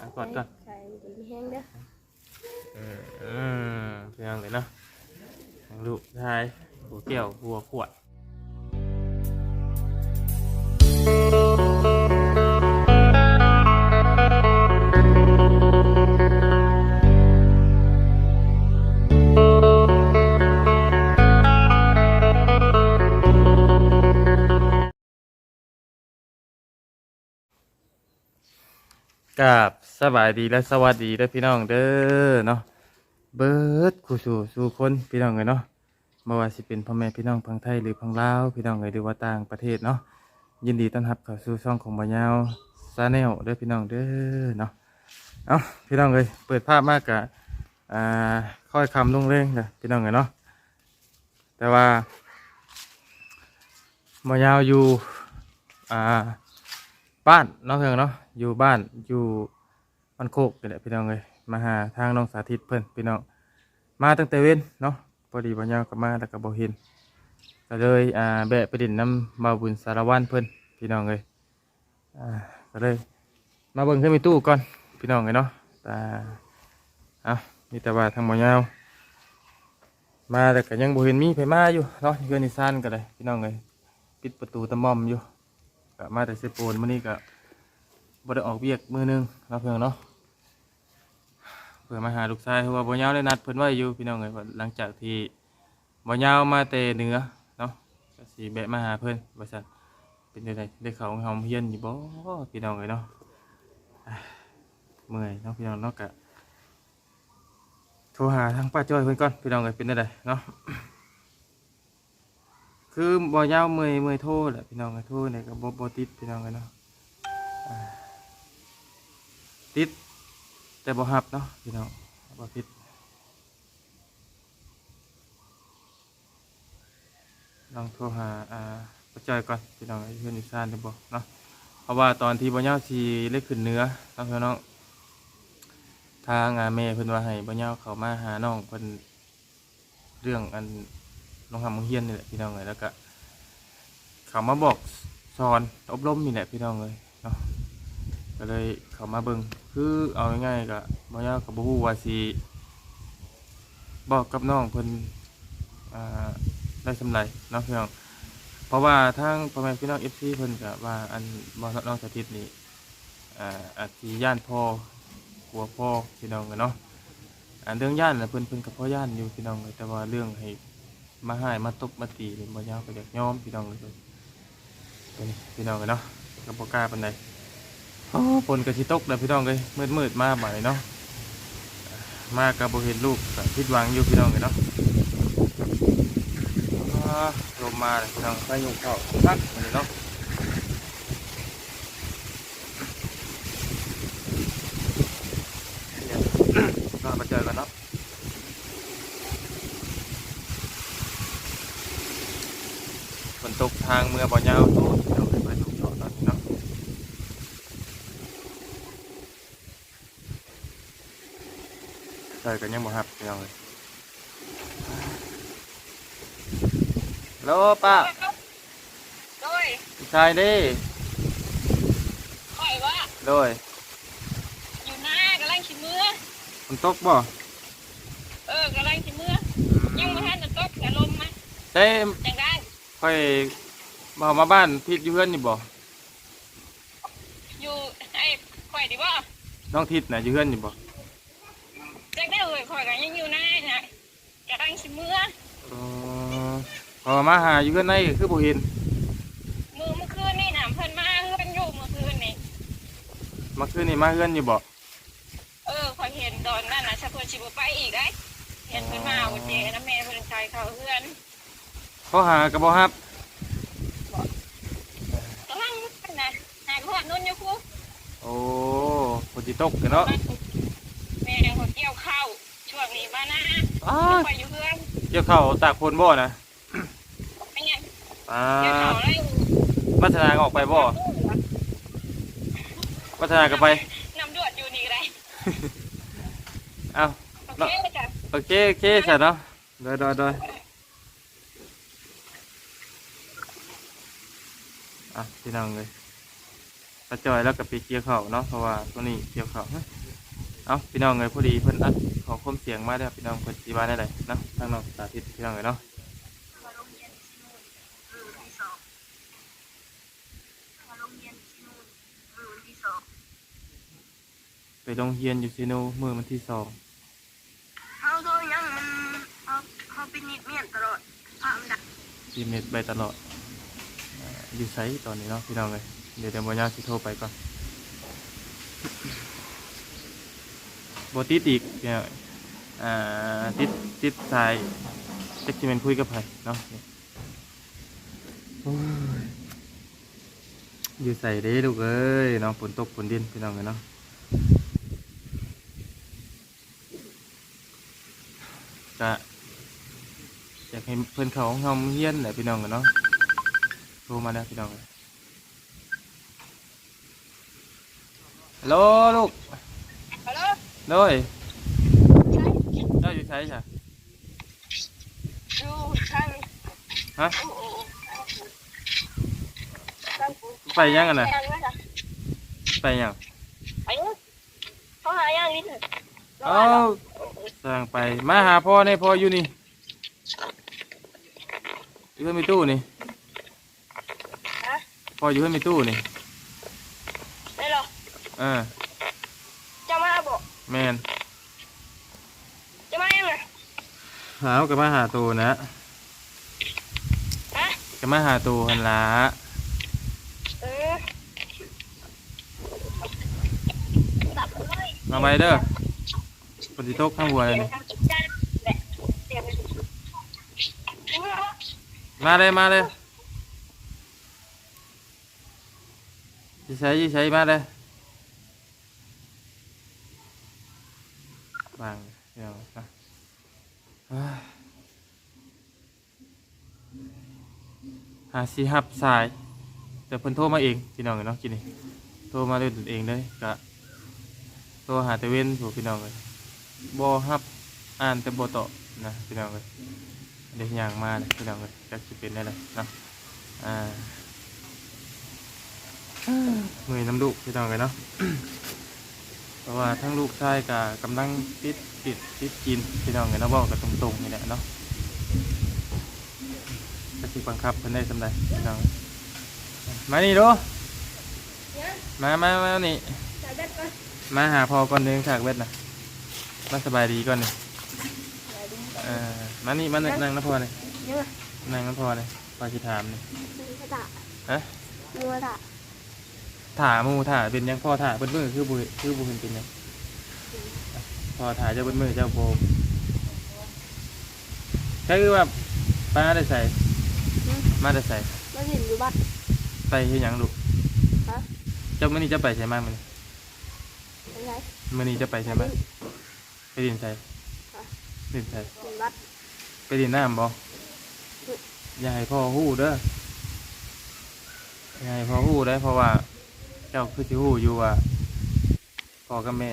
อะกดก่อนใส่ดีแห้งเด้ออืมอืมเพียงเลยเนาะลูกชายหัวเกี่ยวหัวขวด กับสบายดีและสวัสดีเด้อพี่น้องเด้อเนาะเบิดคู่สู่สู่คนพี่น้องเลยเนาะไม่ว่าสิเป็นพ่อแม่พี่น้องพังไทยหรือพังลาวพี่น้องเลยหรือว่าต่างประเทศเนาะยินดีต้อนรับเข้าสู่ช่องของบ่าวยาวซาแนลเด้อพี่น้องเด้อเนาะเอาพี่น้องเลยเปิดภาพมากกะอ่าค่อยคำลงเร่งเด้อพี่น้องเลยเนาะแต่ว่าบ่าวยาวอยู่อ่าบ้านเน้องเพียงเนาะ อยู่บ้านอยู่มันโคกนี่แหละพี่น้องเลยมาหาทางน้องสาธิตเพิ่นพี่น้องมาตั้งแต่เว้นเนาะพอดีวันยาวกับมาแล้วก็บ่เห็นก็เลยอ่าแบะไปดินน้ำมาบุญสารวันเพิ่นพี่น้องเลยอ่าก็เลยมาเบิ่งขึ้นมีตู้ก่อนพี่น้องเลยเนาะแต่เอามีแต่ว่าทางบ่ยาวมาแต่ก็ยังบ่เห็นมีไผมาอยู่เนาะเพื่อนนิซานก็เลยพี่น้องเลยปิดประตูตะม่อมอยู่ก็มาแต่เซโปนมื่อนี้ก็ บ่ได้ออกเวียกมือหนึงเนาเพื่อนเนาะเพื่อมาหาลูกชายเพราะว่าบ่ยาวได้นัดเพิ่นไว้อยู่พี่น้องเอ้ยว่าหลังจากที่บ่ยาวมาแต่เหนือเนาะก็สิแบะมาหาเพิ่นว่าซั่นเป็นจังไดได้เข้าห้องเรียนอยู่บ่พี่น้องเอ้ยเนาะเมื่อยเนาะพี่น้องเนาะก็โทรหาทางป้าจ้อยเพิ่นก่อนพี่น้องเอ้ยเป็นจังไดเนาะคือบ่ยาวเมื่อยเมื่อยโทษแหละพี่น้องก็โทษเนี่ยก็บ่บ่ติดพี่น้องกันเนาะ ติด แต่บ่ฮับเนาะพี่น้องบ่ติดลองโทรหาอ่าป้าจ้อยก่อนพี่น้องเพื่อนอีสานได้บ่เนาะเพราะว่าตอนที่บ่ยาวสิเล็กขึ้นเนื้อเนาะพี่น้องทางอาแม่เพิ่นว่าให้บ่ยาวเข้ามาหาน้องเพิ่นเรื่องอันลองทำมังเฮียนนี่แหละพี่น้องเลยแล้วก็เขามาบอกสอนอบรมนี่แหละพี่น้องเลย ก็เลยเข้ามาเบิงคือเอาง่ายๆก็บ่ยากกับบ่ฮู้ว่าสิบอกกับน้องเพิ่นอ่าได้สำไรเนาะพี่น้องเพราะว่าทางพ่อแม่พี่น้อง FC เพิ่นก็ว่าอันบ่น้องสถิตนี่อ่าอาจสิย่านพ่อกลัวพ่อพี่น้องกันเนาะอันเรื่องย่านน่ะเพิ่นเพิ่นก็พ่อย่านอยู่พี่น้องเลยแต่ว่าเรื่องให้มาหายมาตบมาตีนี่บ่ยาวก็อยากยอมพี่น้องเลยนี้พี่น้องเลยเนาะก็บ่กล้าปานใด โอ้ฝนก็สิตกแล้วพี่น้องเลยมืดมืดๆมาบ่ายเนาะมาก็บ่เห็นลูกก็ผิดหวังอยู่พี่น้องเลยเนาะลมมาเลยพี่น้องไปยุ่งเข้าพักมื้อนี้เนาะเดี๋ยวก็มาเจอกันเนาะฝนตกทางเมื่อบ่อยาวโตเราไปไปถูกเจาะตอนนี้เนาะใช่กันยังบ่ฮับพี่น้องเลยฮัลโหลป้าโดยพี่ชายเด้คอยว่าโดยอยู่หน้ากำลังขี้มือฝนตกบ่เออกำลังขี้มือยังไม่ทันจะตกแต่ลมมาเต้จังได้ค่อยมามาบ้านพี่อยู่เพื่อนนี่บ่อยู่ไอ้คอยดีว่าน้องทิศน่ะอยู่เพื่อนนี่บ่ จังได้เลยคอยกันยังอยู่หน้าน่ะกำลังขี้มือ เออ พอมาหาอยู่เพื่อนในก็คือบ่เห็นมือเมื่อคืนนี่น่ะเพิ่นมาเพิ่นอยู่เมื่อคืนนี่เมื่อคืนนี่มาเพื่อนอยู่บ่เออคอยเห็นตอนนั้นน่ะชักคนชิบไปอีกได้เห็นเพิ่นมาเอาเจนะแม่เพิ่นชายเขาเพื่อนเขาหากับบ่ฮับกำลังน่ะหายพวกนุ่นอยู่ครูโอ้ฝนสิตกกันเนาะแม่คนเกี่ยวข้าวช่วงนี้มานะอ้าคอยอยู่เพื่อนเกี่ยวข้าวตากฝนบ่นะไม่งั้น อ่าเกี่ยวข้าวได้พัฒนาออกไปบ่พัฒนากันไปน้ำดวดอยู่นี่ก็ได้เอ้าโอเคจ้ะโอเคโอเคใช่เนาะโดยโดยโดยอะพี่น้องเลยตาจอยแล้วก็ไปเกี่ยวเข่าวเนาะเพราะว่าตัวนี้เกี่ยวเข่าวเฮ้ยเอาพี่น้องเลยพอดีเพิ่นอัดขอคมเสียงมาได้อพี่น้องเพิ่นสิว่าได้เลยเนาะทางน้องสาธิตพี่น้องเลยเนาะ มาโรงเรียนที่นู่นมือวันที่สองมาโรงเรียนที่นู่นมือวันที่สอง ไปโรงเรียนอยู่ซีโนมือวันที่สองเขาโดนยังมันเขาเขาเป็นนิดเมียนตลอดพามันดักทีเมทไปตลอดอ่าอยู่ไซตอนนี้เนาะพี่น้องเลยเดี๋ยวเดี๋ยวบอยาสิโทรไปก่อนโบติดอีกเนี่ยอ่าติดติดสายจะกินเป็นคุยกับใครเนาะโอ้ยอยู่ใส่เด้ลูกเอ้ยเน้องฝนตกฝนดินพี่น้องเลยเนาะ กะอยากให้เพื่อนเขาของเราเฮียนแหละพี่น้องกันเนาะโทรมาแล้วพี่น้องกันฮัลโหลลูกฮัลโหลโดยเจ้าอยู่ใช้ใช่ดูข้างฮะโอ้โหข้างกูไปยังกันนะแพงไหมล่ะไปยังไปเนอะเขาหาย่างนิดหนึ่งเอ้า สั่งไปมาหาพ่อในพ่ออยู่นี่อยู่เพื่อนมีตู้นี่ฮะพ่ออยู่เพื่อนมีตู้นี่ได้หรออ่าจะมาบอกแมนจะมายังไงหาวกับมาหาตูนะฮะกับมาหาตูหันละเออตับเลยมาไปเด้อ ปฏิโตกข้างหัวเลยนี่มาเลยมาเลยยี่ใช้ยี่ใช้มาเลยบางเดี๋ยวนะหาสีหับสาย แต่เพิ่นโทรมาเองพี่น้องเอ้ยเนาะกินนี่โทรมาด้วยตนเองเลยกะโทรหาแต่เว้นถูกพี่น้องเลย บ่ฮับอ่านแต่บ่ตอบนะพี่น้องเลยเด็กอย่างมาเลยพี่น้องเลยจะสิเป็นได้เลยเนาะอ่ามือน้ำลูกพี่น้องเลยเนาะเพราะว่าทั้งลูกชายกับกำลังติดติดติดกินพี่น้องเลยเนาะบอกกันตรงๆนี่แหละเนาะจะสิบังคับเพิ่นได้สำใดพี่น้องมานี่ดูมามามานี่จ่ายเบ็ดก่อนมาหาพอก่อนเดินขากเวทนะ มาสบายดีก่อนนี่จ่ายดีเออมานี่มานั่งนั่งนะพอนี่เยอะนั่งนะพอนี่พอสิถามนี่มีกระดาษฮะมีกระดาษถาหมูถาเป็นหยังพ่อถาเบิ้มือคือบุคือบุเห็นเป็นหยังพ่อถาเจ้าเบิ้มือเจ้าโบก็คือว่าป้าได้ใส่ มาได้ใส่มาเห็นอยู่บ้านไปเฮ็ดหยังลูกฮะเจ้ามื้อนี้จะไปใช่ไหมมื้อนี้เป็นไงมื้อนี้จะไปใช่ไหม ไปดินใส่ดินใส่เห็นบ้านไปดินน้ำบ่อย่าให้พ่อฮู้เด้ออย่าให้พ่อฮู้ได้อเพราะว่า เจ้าคือสิฮู้อยู่ว่าพ่อกับแม่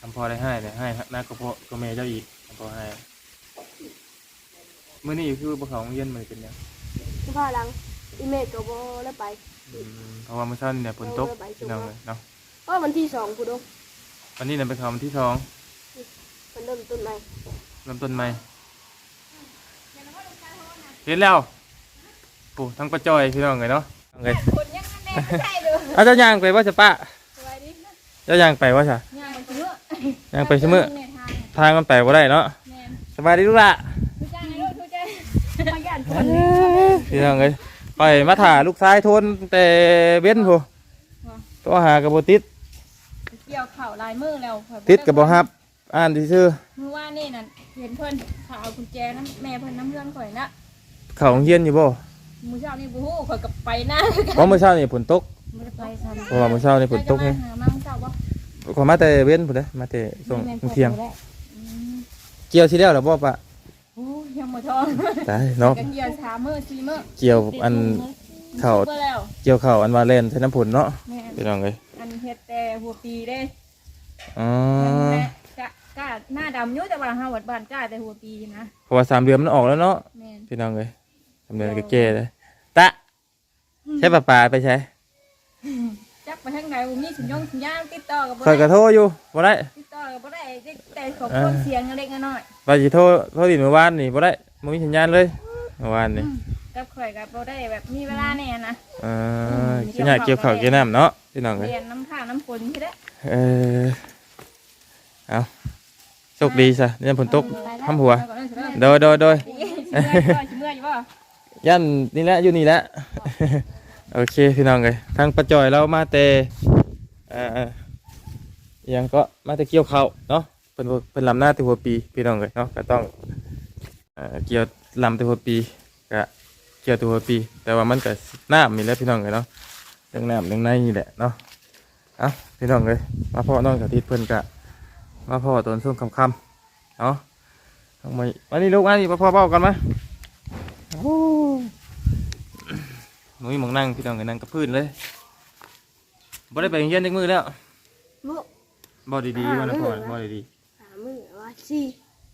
ทำพ่อได้ให้เนี่ยให้นักก็พ่อก็แม่เจ้าอีกทำพ่อให้มื้อนี้คือบ่เข้าโรงเรียนมื้อเป็นหยังที่พ่อหลังอีเมลตัวโบแล้วไปอืมเพราะว่าเมื่อเช้านี่เนี่ยฝนตกพี่น้องเลยเนาะเพราะวันที่สองคุณดูวันนี้เนี่ยเป็นข่าววันที่สอง มันเริ่มต้นใหม่เริ่มต้นใหม่เห็นแล้วโอ้ทั้งประจอยพี่น้องเลยเนาะเอาไงคนยังแน่ใช่เลยเอาเจ้าย่างไปว่าจะป้าสวัสดีเจ้าย่างไปว่าจะย่างเยอะย่างไปเสมอในทางทางมันไปบ่ได้เนาะแม่นสบายดีลูกละทุกใจลูกทุกใจมาย่านคนพี่น้องเลยไปมาถ่าลูกชายทนแต่เว้นผู้ตัวหากระโบติดเกี่ยวเข่าลายมือแล้วติดกระโบฮับ อ่านที่ชื่อเมื่อวานนี่นั่นเห็นเพิ่นเขาเอากุญแจน้ำแม่เพิ่นน้ำเพื่อนข่อยนะเขาโรงเฮียนอยู่บ่มื้อเช้านี่บ่ฮู้ข่อยกับไปหน้าเพราะเมื่อเช้านี่ฝนตกบ่ได้ไปซั่นเพราะว่าเมื่อเช้านี่ฝนตกไงไงหามาเมื่อเช้าบ่ขอมาแต่เว้นผู้ใดมาแต่ส่งแม่นเที่ยง อืมเกี่ยวสิแล้วเหรอบ่ปะโอ้ยยังบ่ทองตายเนาะกันเกี่ยวสามมื้อสี่มื้อเกี่ยวอันเข่าบ่แล้วเกี่ยวเข่าวอันวาเลนใช้น้ำผุนเนาะแม่นพี่น้องเลยอันเฮ็ดแต่หัวปีเด้อ๋อแม่ กะกะหน้าดำอยู่แต่ว่าเฮาวัดบ้านกล้าแต่หัวปีนะเพราะว่าสามเดือนมันออกแล้วเนาะแม่นพี่น้องเลยสามเดือนก็แก่เลยตะใช้ปลาปลาไปใช้จัไปทางไหนบ่มีสัญญงสัญญาณติดต่อกับบ่ข่อยก็ได้โทรอยู่บ่ได้ติดต่อกับบ่ได้แต่ของคนเสียงเล็กน้อยว่าสิโทรโทรดินเมื่อวานนี่บ่ได้บ่มีสัญญาณเลยเมื่อวานนี่กับข่อยกับบ่ได้แบบมีเวลาแน่นะเออสิอยากเกี่ยวข้าวเกี่ยวน้ำเนาะพี่น้องเอ้ยเรียนน้ำข้าวน้ำฝนที่ได้เออเอา โชคดีซะเนี่ยฝนตกทำหัว โดยโดยโดยเมื่อยเมื่อยอยู่บ่ยันนี่แหละอยู่นี่แหละ โอเคพี่น้องเลยทางประจอยเรามาแต่เอ่ออหยังก็มาแต่เกี่ยวเขาวเนาะเป็นเป็นลำหน้าแตัวหัวปีพี่น้องเลยเนาะก็ต้องเอ่อเกี่ยวลำแตัวหัวปีก็เกี่ยวแตัวหัวปี แต่ว่ามันก็น้ำมีแหล้วพี่น้องเลยเนาะเรื่องน้ำเรื่องในนี่แหละเนาะเอาพี่น้องเลยมาพ่อน้องกับทิศเพิ่นกะ มาพ่อตอนช่วงค่ำๆเนาะเอามาวันนี้ลูกมานี่มาพ่อเบ้ากันไหมาโอ้หนุ่ยหมองนั่งพี่น้องก็นั่งกับพื้นเลยบ่ได้ไปโรงเรียนจักมือแล้วมุบ่ดีๆว่านะพ่อบ่ดีหามือว่าสี่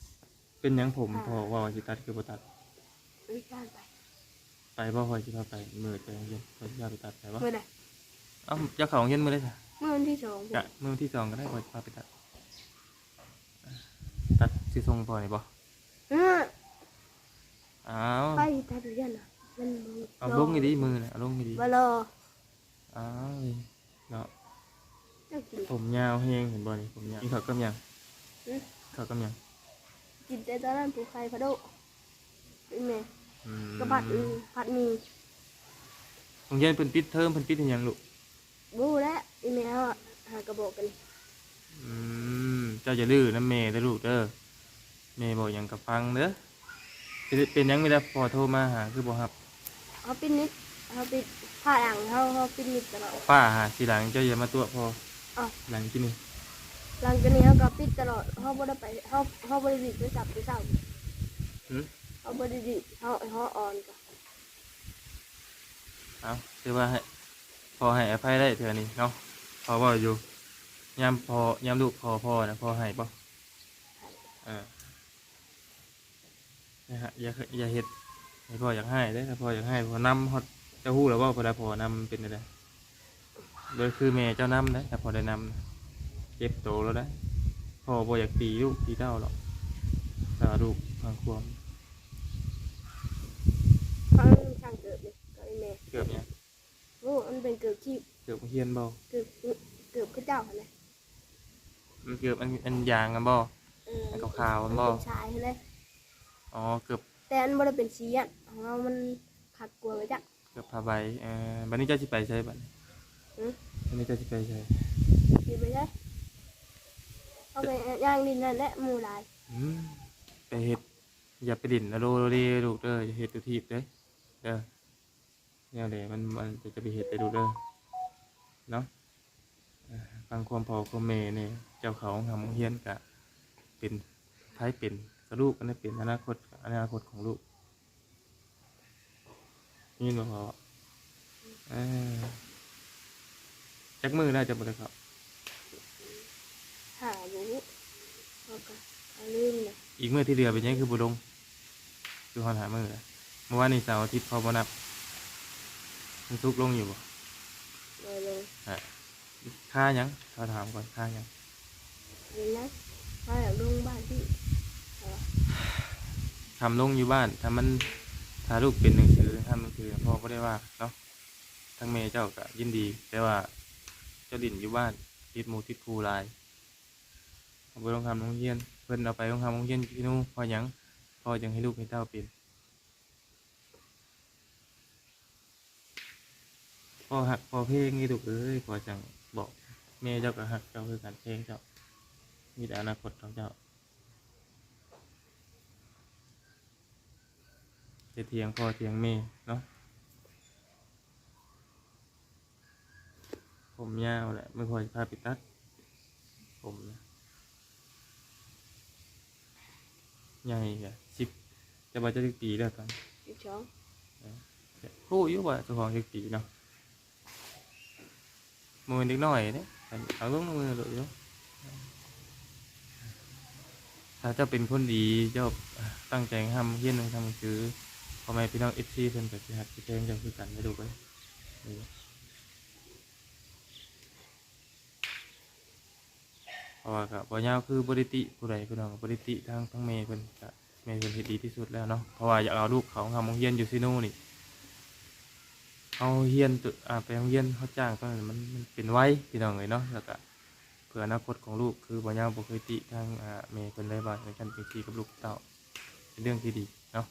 ๆเป็นหยังผมพ่อว่าว่าสิตัดคือบ่ตัดวิการไปไปบ่พ่อสิพาไปมือไปโรงเรียนพ่อสิพาไปตัดไปบ่เมื่อใดเอ้าจะเข้าโรงเรียนมื้อใดจ้ะเมื่อวันที่สองกะมื้อที่สองก็ได้พ่อสิพาไปตัด ตัดสิส่งพ่อนี่บ่เอออ้าวไปตัดยันอะมันเอาลงให้ดีมือน่ะเอาลงให้ดีบลออ้าวเนาะเจ้ากินผมยาวแฮงเห็นบ่นี่ผมยาวกินข้าวกับหยังอืมข้าวกับหยังกินแต่ตอนนั้นผูกไข่พะโดเป็นไงอืมกระผัดอืมผัดหมีโรงเรียนเพิ่นปิดเทอมเพิ่นปิดให้หยังลูก บูและอีเมลหากระบอกกัน อืมเจ้าจะลื้อน้ำเมย์เด้อลูกเด้อเมย์บอกหยังกับฟังเด้อเป็นเป็นหยังไม่ได้พอโทรมาหาคือบอกครับเขาปิ้นนิดเขาปิดผ้าอ่างเขาเขาปิ้นนิดตลอด ป้าหาทีหลังเจ้าอย่ามาตัวพออ้าว หลังที่นี่หลังจากนี้เขาก็ปิดตลอดเขาบ่ได้ไปเขาเขาบริดิไปจับไปเศร้าหืมเขาบริดิเขาเขาอ่อนก็เอาคือว่าให้พอให้อภัยได้เถอะนี่เนาะพอว่าอยู่ ยามพอยามลูกพอพอนะพอให้ป่ะเอออย่าหาอย่าอย่าเฮ็ดให้พ่ออยากให้ได้อถ้าพ่ออยากให้พอนำฮอดเจ้าฮู้แล้วว่าพอได้พอนำเป็นอะไรโดยคือแม่เจ้านำนะแต่พอได้นำนะเจ็บโตแล้วได้อพ่อบ่อยากตีลูกตีเต้าหรอกแต่ว่าลูกฟังความเขาช่างเกิดเลยก็อีเมลเกือบเนี้ยโอ้มันเป็นเกิดขี้เกือบเฮียนบ่เกิดเกิดขึ้นเจ้าเลย มันเกือบอันอันยางกันบ่ เอออันขาวๆมันบ่ เป็นชายเลย อ๋อเกือบแต่อันบ่ได้เป็นสีอะของเรามันขัดกลัวไว้จ้ะ เกือบผ้าใบเอ่อบัดนี้เจ้าสิไปใช้บัดนี้อืม บัดนี้เจ้าสิไปใช้ดีไปใช่เอาไปย่างดินนั่นแหละหมูหลายอืมไปเฮ็ดอย่าไปดิ่นนะโลโลดีลูกเด้ออย่าเฮ็ดตัวทีบเด้อเด้อเนี่ยแหละมันมันจะไปเฮ็ดไปดูเด้อเนาะเอ่อ ฟังความพอความแม่เนี่ยเจ้าเขาทำเฮียนกะเป็นท้ายเป็นกระลูกอันนี้เป็นอนาคตอนาคตของลูกนี่บ่พอเออจักมือได้จะบ่ได้ครับหาบุเอาก็เอาลืมเลยอีกมือที่เรือเป็นยังคือบุลงคือหอนหามือละเมื่อวานนี้เสาร์อาทิตย์พอบนับมันทุกลงอยู่บ่เลยเลย ค่าหยังเขาถามก่อนค่าหยังดีนะมาจากโรงพยาบาลที่ทำลงอยู่บ้านถ้ามันถ้าลูกเป็นหนังสือทำหนังสือพ่อก็ได้ว่าเนาะทั้งเมย์เจ้าก็ยินดี แต่ว่าเจ้าดินอยู่บ้านติดหมูติดครูหลายเอาไปโรงทำโรงเรียน เพิ่นเอาไปโรงทำโรงเรียนที่นู่นพอหยังพอยังให้ลูกให้เต้าเป็นพอหักพอเพลงนี่ถูกเอ้ยพอจังบอก แม่เจ้าก็หักเจ้าคือการเพลงเจ้า มีแต่อนาคตของเจ้าจะเทียงพ่อเทียงแม่เนาะผมยาวแหละไม่พอจะพาไปตัด ผมนะใหญ่กะสิบจะมาจะสิบปีแล้วตอนสิบสองผู้อายุว่าเจ้าของสิบปีเนาะมือเด็กน้อยเนี่ย เอาลงมือเลยถ้าเจ้าเป็นคนดีเจ้าตั้งใจทำเฮี้ยนทำคือทำไมพี่น้องเอฟซีเพิ่นกับพี่หัทพี่เพลงจะคือกันไม่ดูไปเพราะว่ากับบอยาวคือบริติผู้ใดพี่น้องบริติทั้งทั้งเมย์เป็นเมย์เป็นเฮ็ดดีที่สุดแล้วเนาะเพราะว่าอยากเอาลูกเขาทำเฮี้ยนอยู่ซีโน่นี่ เอาเรียนตัวอ่าไปโรงเรียนเขาจ้างตอนนั้นมันมันเป็นไว้พี่น้องเลยเนาะแล้วก็เพื่ออนาคตของลูกคือบ่ยาวบ่เคยติทางอ่าเมย์เพิ่นเลยว่าในการเป็นที่กับลูกเต้าเป็นเรื่องที่ดีเนาะ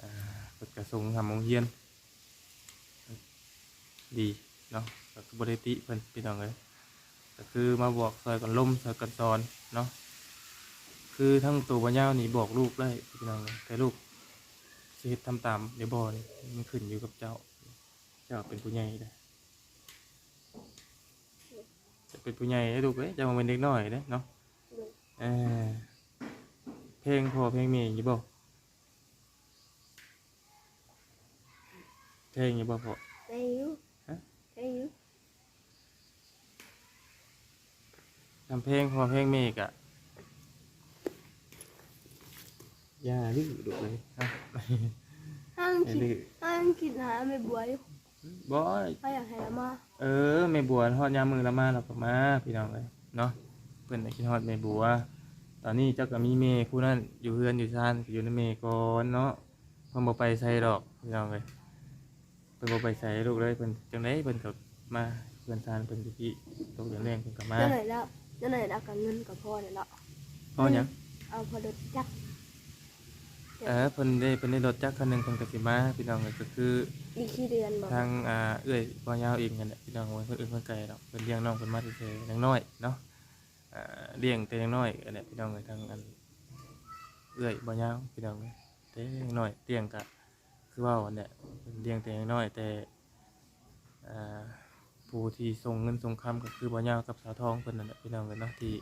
อ่าเพิ่นก็ส่งทำโรงเรียน ดีเนาะก็คือบริติเพิ่นพี่น้องเลยก็คือมาบอกซอยกันล่มซอยกันสอนเนาะคือทั้งตัวปัญญาวนี่บอกลูกได้พี่น้องเลยแต่ลูกสิเฮ็ดทำตามเดี๋ยวบ่นี่มันขึ้นอยู่กับเจ้า จ้าเป็นผู้ใหญ่เด้อจะเป็นผู้ใหญ่ให้ลูกเอ้ยเจะมาเป็นเด็กน้อยเด้อเนาะเออเพลงพอเพลงเมีอยู่บ่เพลงอยู่บ่พอได้อยู่ฮะได้อยู่ทำเพลงพอเพลงเมกอะอย่าดื้อดุเลยเอาห้างอย่าคิดดื้อห้างคิดหาไม่บัวอยู่ บอยเขาอยากให้เรามาเออแม่บัวทอดยามมือละมาเราก็มาพี่น้องเลยเนาะเพื่อนได้คิดฮอดแม่บัว ตอนนี้เจ้าก็มีเมย์ผู้นั้นอยู่เฮือนอยู่ชานก็อยู่ในเมย์ก่อนเนาะเพิ่นบ่ไปใส่ดอกพี่น้องเลยเพิ่นบ่ไปใส่ลูกเลยเพิ่นจังไดเพิ่นก็มาเพื่อนชานเพิ่นอยู่ที่ตกเดือนแรงเพิ่นก็มาเจ้าไหนแล้วเจ้าไหนแล้วกับเงินกับพ่อเนี่ยละเพราะหยังเอาพอดจัก เออเพิ่นได้เพิ่นได้รถจักรคันหนึงเพิ่นก็สิมาพี่น้องเลยก็คืออีกขี้เดือนบอกทางอ่าเอื้อยพ่อยาวเองกันแหละพี่น้องเพิ่นเอื้อยเพิ่นไกลดอกเพิ่นเลี้ยงน้องเพิ่นมาแต่เฉยๆยังน้อยเนาะอ่าเลี้ยงแต่ยังน้อยกันแหละพี่น้องเลยทางอันเอื้อยบ่ยาวพี่น้องเลยแต่ยังน้อยเลี้ยงก็คือว่าวันเนี้ยเพิ่นเลี้ยงแต่ยังน้อยแต่อ่าผู้ที่ส่งเงินส่งคำก็คือบ่ยาวกับสาวทองเพิ่นนั่นแหละพี่น้องเลยเนาะที่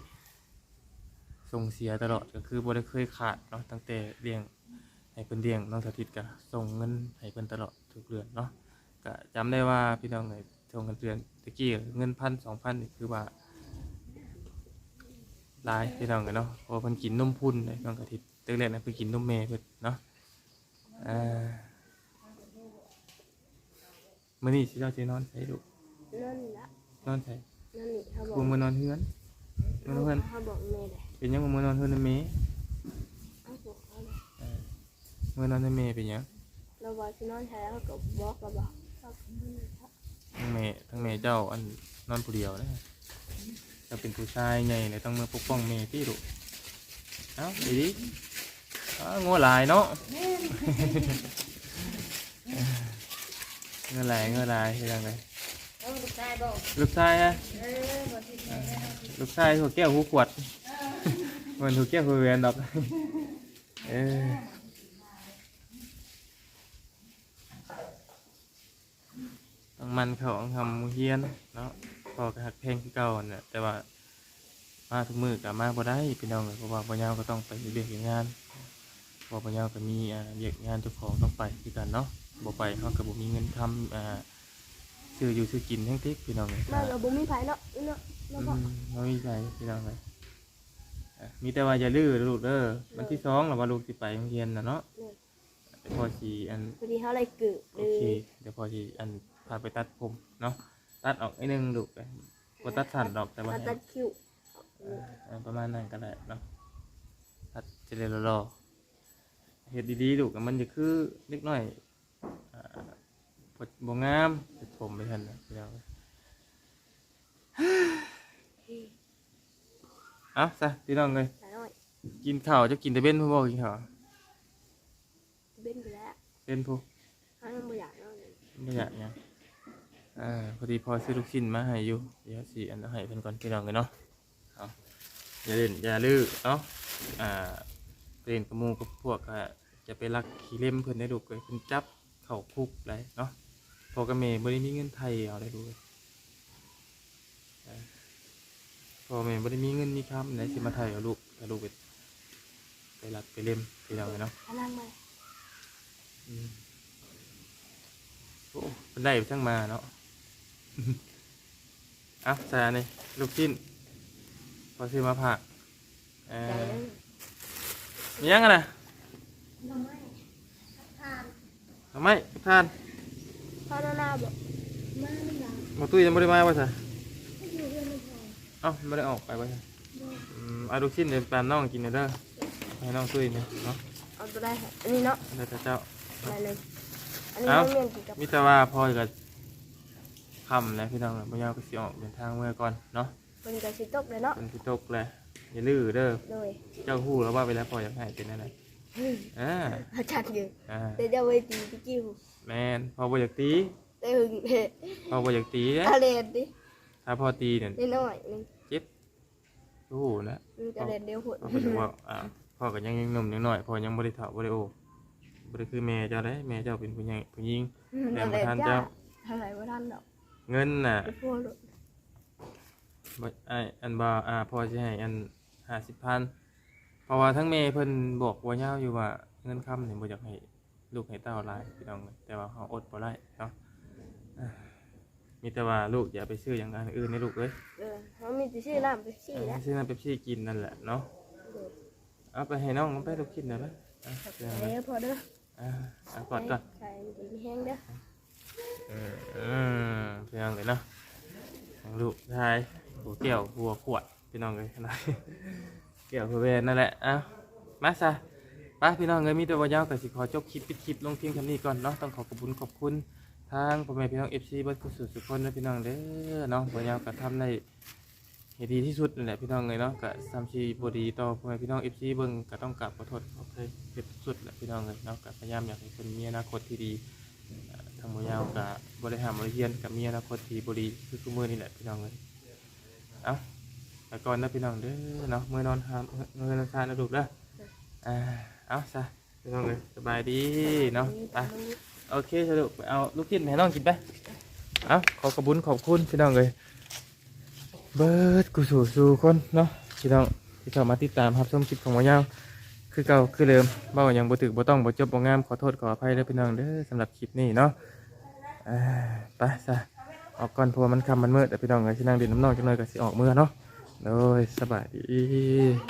ส่งเสียตลอดก็คือบ่ได้เคยขาดเนาะตั้งแต่เลี้ยง ให้เพิ่นเลี้ยงน้องสาธิตก็ส่งเงินให้เพิ่นตลอดทุกเดือนเนาะก็จำได้ว่าพี่น้องเนี่ยส่งเงินเดือนตะกี้เงินพันสองพันนี่คือว่าหลายพี่น้องกันเนาะเพราะว่าเพิ่นกินนมพุ่นเลยน้องสาธิตแรกๆนะเพิ่นกินนมแม่เพิ่นเนาะอ่ามื้อนี้สิเจ้าสินอนใส่ลูกนั่นละนอนใส่นั่นนี่เขาบอกกูมื้อนอนเฮือนมื้อนอนเฮือนเขาบอกแม่เลยเป็นหยังบ่มื้อนอนเฮือนนะแม่ เอาบอกเขาเลย เออ มื้อนอนนะแม่เป็นหยังเราบอกที่นอนแท้เขาก็บอกเราบอกเราก็ไม่รู้ครับทั้งแม่ทั้งแม่เจ้าอันนอนผู้เดียวนะจะเป็นผู้ชายใหญ่เลยต้องมาปกป้องแม่พี่ลูกเอ้าดีดิอ้าวงัวหลายเนาะ เงือหลายเงือหลายเป็นยังไงเออลูกชายบอกลูกชายฮะ เออบ่สิแม่ก็ได้ลูกชายหัวแก้วหูขวดเหมือนหัวแก้วหัวแหวนดอก เออต้อง มันเขาต้องทำเฮียนเนาะพอกระหักเพลงคือเก่าเนี่ยแต่ว่ามาทุกมือกับมาบ่ได้พี่น้องเลยเพราะว่าบ่ยาวก็ต้องไปเรียกงานเพอบ่ยาวก็มีอ่าเรียกงานเจ้าของต้องไปคือกันเนาะบ่ไปเขาก็บ่มีเงินทำอ่าซื้ออยู่ซื้อกินทั้งทิกพี่น้องเลยนั่นเราบุมีไผเนาะนี่เนาะแล้วก็อืมบ่มีใจพี่น้องเลยอะมีแต่ว่าอย่าลื้อลูกเด้อวันที่สองเราว่าลูกสิไปโรงเรียนนะเนาะเดี๋ยวพอสีอันพอดีเขาเลยเกิดโอเลเคยเดี๋ยวพอสีอัน พาไปตัดผมเนาะตัดออกไอ้หนึงลูกเลยบ่ตัดสั้นดอกแต่ว่ามาให้ตัดคิ้วอ่าประมาณนั้นก็ได้เนาะตัดจะได้รอๆเฮ็ดดีๆลูกมันจะคือเล็กน้อยอ่าบ่บ่งามเฮ็ดผมไปทันนะพี่น้องเอาซะพี่น้องเลยแต่น้อยกินข้าวจะกินแต่เบ้นผู้บอกกินข้าวเบ้นไปแล้วเป็นผู้เขายังไม่อยากเนาะไม่อยากหยัง อ่าพอดีพอซื้อลูกชิ้นมาให้อยู่เดี๋ยวสิอันเอาให้เพิ่นก่อนพี่น้องกันเนาะเอาอย่าเล่นอย่าลื้อเนาะอ่าเล่นกับหมู่กับพวกอะจะไปลักขี้เล่มเพิ่นได้ลูกเลยเพิ่นจับเข้าคุกเลยเนาะพอกับแม่บ่ได้มีเงินไทยเอาได้ลูกเอ้ยอ่าพ่อแม่บ่ได้มีเงินมีคำไหนสิมาไทยเอาลูกเอาลูกไปไปลักไปเล่มพี่น้องกันเนาะเขานั่งมาอืมโอ้เป็นได้ช่างมาเนาะ อะใส่อันนี้ลูกชิ้นพอซื้อมาผักเอใจอนั่นมียังกันนะน้องไม่ทานทำไมทานพ่อหน้าบอกไม่ไม่อยากมาตุ้ยยังไม่ได้มาว่าใช่ไม่อยู่เพื่อนไม่พอเอ้าไม่ได้ออกไปว่าใช่ไอืมเอาลูกชิ้นเดี๋ยวแปมน้องกินหน่อยเด้อให้น้องตุ้ยเนี่ยเนาะเอาตัวได้ค่ะอันนี้เนาะเดี๋ยวแต่เจ้าได้เลยอันนี้เอ้าน้องเมียนกินกับมิตรว่าพ่อกับ คำแล้วพี่น้องบ่ยาวก็สิออกเดินทางเมื่อก่อนเนาะเป็นกับสิตกเลยเนาะเป็นพี่ตกเลยอย่าลือเด้อโดยเจ้าฮู้แล้วว่าเวลาพ่ออยากให้เป็นอะไรอ่าอาจารย์อยู่อ่าแต่จะไว้ตีพี่กิ้วแม่นพ่อบ่อยากตีแต่หึงเฮ้พ่อบ่อยากตีเด้ทะเลนดิถ้าพ่อตีเนี่ยนิดหน่อยหนึงเจ็บฮู้นะมีทะเลนเดียวหัวพ่อก็จะว่าอ่าพ่อก็ยังยังหนุ่มยังน้อยพ่อยังบ่ได้เฒ่าบ่ได้โอ้บ่ได้คือแม่เจ้าเด้แม่เจ้าเป็นผู้ใหญ่ผู้หญิงแม่ทะเลบ่ทันนเจ้าจ้าทะเลว่าทันดอก เงินน่ะไปพูดบ่ไอ้อันบ่อ่าพ่อสิให้อัน50,000เพราะว่าทั้งแม่เพิ่นบอกว่ายาวอยู่ว่าเงินคำนี่บ่อยากให้ลูกให้เต้าหลายพี่น้องเอ้ยแต่ว่าเฮาอดบ่ได้เนาะอ่ามีแต่ว่าลูกอย่าไปซื้ออย่างอื่นในลูกเอ้ยเออเขามีแต่ชื่อน้ำไปชื่อแล้วซื้อน้ำเป๊ปซี่กินนั่นแหละเนาะเอาไปให้น้องมันไปลูกกินหน่อยไหมอะเดี๋ยวเดี๋ยวพอเด้ออะอะกอดก่อน ใส่ดีแห้งเด้อเอออืม พี่น้องเลยเนาะของลูกชายหัวเกี่ยวหัวขวดพี่น้องเลยนะเกี่ยวหัวเวนนั่นแหละเอ้ามาซะไปพี่น้องเลยมีแต่ว่ายาวกับสิขอจบคลิปปิดคลิปลงเพียงเท่านี้ก่อนเนาะต้องขอขอบคุณขอบคุณทางพ่อแม่พี่น้องเอฟซีบิร์ดกุศลสุขคนนะพี่น้องเด้อเนาะว่ายาวกับทำในให้ดีที่สุดนั่นแหละพี่น้องเลยเนาะกับทำชีบดีต่อพ่อแม่พี่น้องเอฟซีเบิ่งก็ต้องกราบขอโทษขออภัยเป็นสุดแหละพี่น้องเลยเนาะกับพยายามอยากให้คนมีอนาคตที่ดี ทางหมยาวกับบริหารบริเทียนกับมีอนาคตที่บริคือคือมือนี่แหละพี่น้องเลยเอาไปก่อนนะพี่น้องเด้อเนาะมือนอนหามมือนอนทานนะลูกเด้ออ่าเอาซะพี่น้องเลยสบายดีเนาะไปโอเคสรุปเอาลูกชิ้นให้น้องกินไปเอาขอขอบคุญขอบคุณพี่น้องเลยเบิร์ดกูสู่สู่คนเนาะพี่น้องที่เข้ามาติดตามรับชมคลิปของหมยาว คือเก่าคือเดิมเบ้าอย่างบ่ถึกบ่ต้องบ่จบบ่งามขอโทษขออภัยเด้อพี่น้องเด้อสำหรับคลิปนี้เนาะอ่าไปซะออกก่อนเพราะว่ามันค่ำมันมืดแต่พี่น้องก็สินั่งดื่มน้ำนองจังเลยก็สิออกเมื่อเนาะโดยสบายดี